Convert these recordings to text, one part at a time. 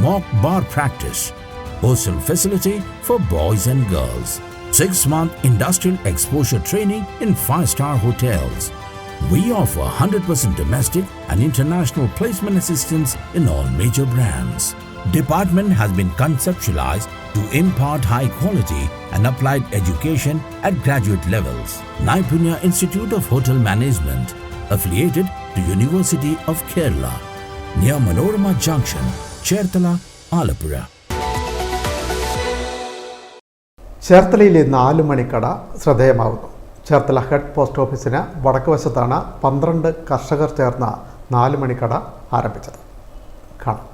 mock bar practice, hostel facility for boys and girls, six month industrial exposure training in five star hotels. We offer 100% domestic and international placement assistance in all major brands. Department has been conceptualized to impart high quality and applied education at graduate levels. Naipunya Institute of Hotel Management, affiliated to University of Kerala, near Manorama Junction, Chertala, Alapura. ചേർത്തലയിലെ നാല് മണിക്കട ശ്രദ്ധേയമാകുന്നു Cherthala head post ഓഫീസിന് വടക്ക് വശത്താണ് പന്ത്രണ്ട് കർഷകർ ചേർന്ന നാല് മണിക്കട ആരംഭിച്ചത്. കാണാം.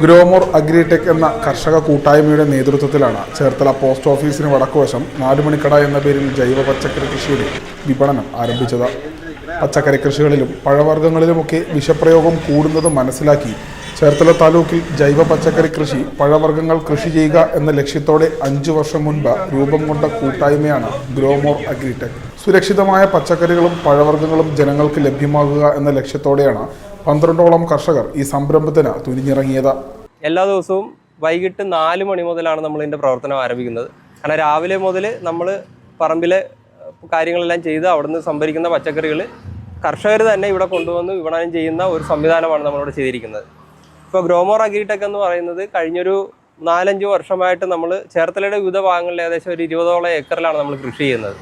ഗ്രോമോർ അഗ്രിടെക് എന്ന കർഷക കൂട്ടായ്മയുടെ നേതൃത്വത്തിലാണ് ചേർത്തല പോസ്റ്റ് ഓഫീസിന് വടക്കുവശം നാലുമണിക്കട എന്ന പേരിൽ ജൈവ പച്ചക്കറി കൃഷിയുടെ വിപണനം ആരംഭിച്ചത്. പച്ചക്കറി കൃഷികളിലും പഴവർഗങ്ങളിലുമൊക്കെ വിഷപ്രയോഗം കൂടുന്നത് മനസ്സിലാക്കി. ചേർത്തല താലൂക്കിൽ ജൈവ പച്ചക്കറി കൃഷി പഴവർഗങ്ങൾ കൃഷി ചെയ്യുക എന്ന ലക്ഷ്യത്തോടെ അഞ്ചു വർഷം മുൻപ് രൂപം കൊണ്ട കൂട്ടായ്മയാണ് ഗ്രോമോർ അഗ്രിടെക്. സുരക്ഷിതമായ പച്ചക്കറികളും പഴവർഗങ്ങളും ജനങ്ങൾക്ക് ലഭ്യമാകുക എന്ന ലക്ഷ്യത്തോടെയാണ് പന്ത്രണ്ടോളം കർഷകർ ഈ സംരംഭത്തിന് തുനിഞ്ഞിറങ്ങിയത്. എല്ലാ ദിവസവും വൈകിട്ട് നാല് മണി മുതലാണ് നമ്മൾ ഇതിന്റെ പ്രവർത്തനം ആരംഭിക്കുന്നത്. കാരണം രാവിലെ മുതൽ നമ്മൾ പറമ്പിലെ കാര്യങ്ങളെല്ലാം ചെയ്ത് അവിടുന്ന് സംഭരിക്കുന്ന പച്ചക്കറികൾ കർഷകർ തന്നെ ഇവിടെ കൊണ്ടുവന്ന് വിപണനം ചെയ്യുന്ന ഒരു സംവിധാനമാണ് നമ്മളിവിടെ ചെയ്തിരിക്കുന്നത്. ഇപ്പോൾ ഗ്രോമോർ അഗ്രിടെക് എന്ന് പറയുന്നത് കഴിഞ്ഞൊരു നാലഞ്ച് വർഷമായിട്ട് നമ്മൾ ചേർത്തലയുടെ വിവിധ ഭാഗങ്ങളിൽ ഏകദേശം ഒരു ഇരുപതോളം ഏക്കറിലാണ് നമ്മൾ കൃഷി ചെയ്യുന്നത്.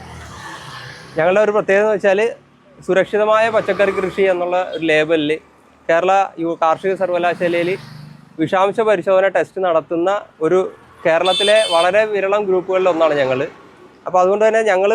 ഞങ്ങളുടെ ഒരു പ്രത്യേകത എന്ന് വെച്ചാൽ സുരക്ഷിതമായ പച്ചക്കറി കൃഷി എന്നുള്ള ഒരു ലേബലിൽ കേരള യു കാർഷിക സർവകലാശാലയിൽ വിഷാംശ പരിശോധന ടെസ്റ്റ് നടത്തുന്ന ഒരു കേരളത്തിലെ വളരെ വിരളം ഗ്രൂപ്പുകളിൽ ഒന്നാണ് ഞങ്ങൾ അപ്പോൾ അതുകൊണ്ട് തന്നെ ഞങ്ങൾ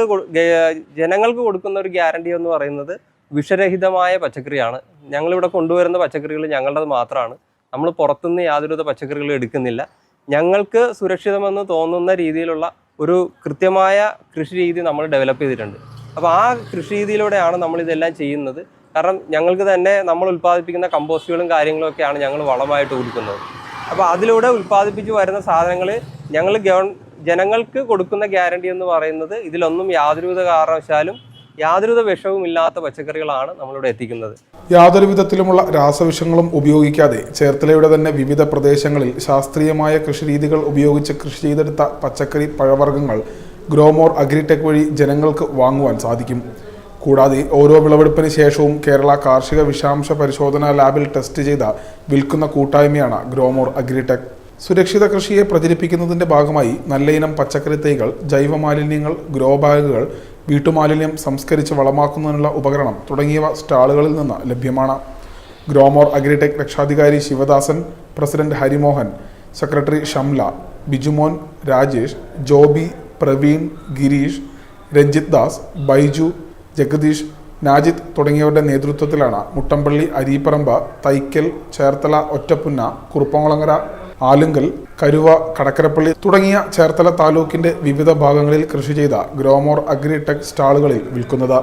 ജനങ്ങൾക്ക് കൊടുക്കുന്ന ഒരു ഗ്യാരണ്ടി എന്ന് പറയുന്നത് വിഷരഹിതമായ പച്ചക്കറിയാണ്. ഞങ്ങളിവിടെ കൊണ്ടുവരുന്ന പച്ചക്കറികൾ ഞങ്ങളുടെ മാത്രമാണ്. നമ്മൾ പുറത്തുനിന്ന് യാതൊരുവിധ പച്ചക്കറികളും എടുക്കുന്നില്ല. ഞങ്ങൾക്ക് സുരക്ഷിതമെന്ന് തോന്നുന്ന രീതിയിലുള്ള ഒരു കൃത്യമായ കൃഷി രീതി നമ്മൾ ഡെവലപ്പ് ചെയ്തിട്ടുണ്ട്. അപ്പോൾ ആ കൃഷി രീതിയിലൂടെയാണ് നമ്മൾ ഇതെല്ലാം ചെയ്യുന്നത്. കാരണം ഞങ്ങൾക്ക് തന്നെ നമ്മൾ ഉൽപ്പാദിപ്പിക്കുന്ന കമ്പോസ്റ്റുകളും കാര്യങ്ങളും ഒക്കെയാണ് ഞങ്ങൾ വളമായിട്ട് കൊടുക്കുന്നത്. അപ്പോൾ അതിലൂടെ ഉൽപ്പാദിപ്പിച്ച് വരുന്ന സാധനങ്ങൾ ഞങ്ങൾ ഗവൺ ജനങ്ങൾക്ക് കൊടുക്കുന്ന ഗ്യാരണ്ടി എന്ന് പറയുന്നത് ഇതിലൊന്നും യാതൊരുവിധ കാരണവശാലും യാതൊരുവിധ വിഷവും ഇല്ലാത്ത പച്ചക്കറികളാണ് നമ്മളിവിടെ എത്തിക്കുന്നത്. യാതൊരു വിധത്തിലുമുള്ള രാസവിഷങ്ങളും ഉപയോഗിക്കാതെ ചേർത്തലയുടെ തന്നെ വിവിധ പ്രദേശങ്ങളിൽ ശാസ്ത്രീയമായ കൃഷിരീതികൾ ഉപയോഗിച്ച് കൃഷി ചെയ്തെടുത്ത പച്ചക്കറി പഴവർഗങ്ങൾ ഗ്രോമോർ അഗ്രിടെക് വഴി ജനങ്ങൾക്ക് വാങ്ങുവാൻ സാധിക്കും. കൂടാതെ ഓരോ വിളവെടുപ്പിന് ശേഷവും കേരള കാർഷിക വിഷാംശ പരിശോധനാ ലാബിൽ ടെസ്റ്റ് ചെയ്ത വിൽക്കുന്ന കൂട്ടായ്മയാണ് ഗ്രോമോർ അഗ്രിടെക്. സുരക്ഷിത കൃഷിയെ പ്രചരിപ്പിക്കുന്നതിന്റെ ഭാഗമായി നല്ലയിനം പച്ചക്കറി തൈകൾ ജൈവ മാലിന്യങ്ങൾ ഗ്രോ ബാഗുകൾ വീട്ടുമാലിന്യം സംസ്കരിച്ച് വളമാക്കുന്നതിനുള്ള ഉപകരണം തുടങ്ങിയവ സ്റ്റാളുകളിൽ നിന്ന് ലഭ്യമാണ്. ഗ്രോമോർ അഗ്രിടെക് രക്ഷാധികാരി ശിവദാസൻ പ്രസിഡന്റ് ഹരിമോഹൻ സെക്രട്ടറി ഷംല ബിജുമോൻ രാജേഷ് ജോബി പ്രവീൺ ഗിരീഷ് രഞ്ജിത് ദാസ് ബൈജു ജഗദീഷ് നാജിത് തുടങ്ങിയവരുടെ നേതൃത്വത്തിലാണ് മുട്ടമ്പള്ളി അരീപ്പറമ്പ് തൈക്കൽ ചേർത്തല ഒറ്റപ്പുന്ന കുറുപ്പംകുളങ്ങര ആലുങ്കൽ കരുവ കടക്കരപ്പള്ളി തുടങ്ങിയ ചേർത്തല താലൂക്കിന്റെ വിവിധ ഭാഗങ്ങളിൽ കൃഷി ചെയ്ത ഗ്രോമോർ അഗ്രിടെക് സ്റ്റാളുകളിൽ വിൽക്കുന്നത്.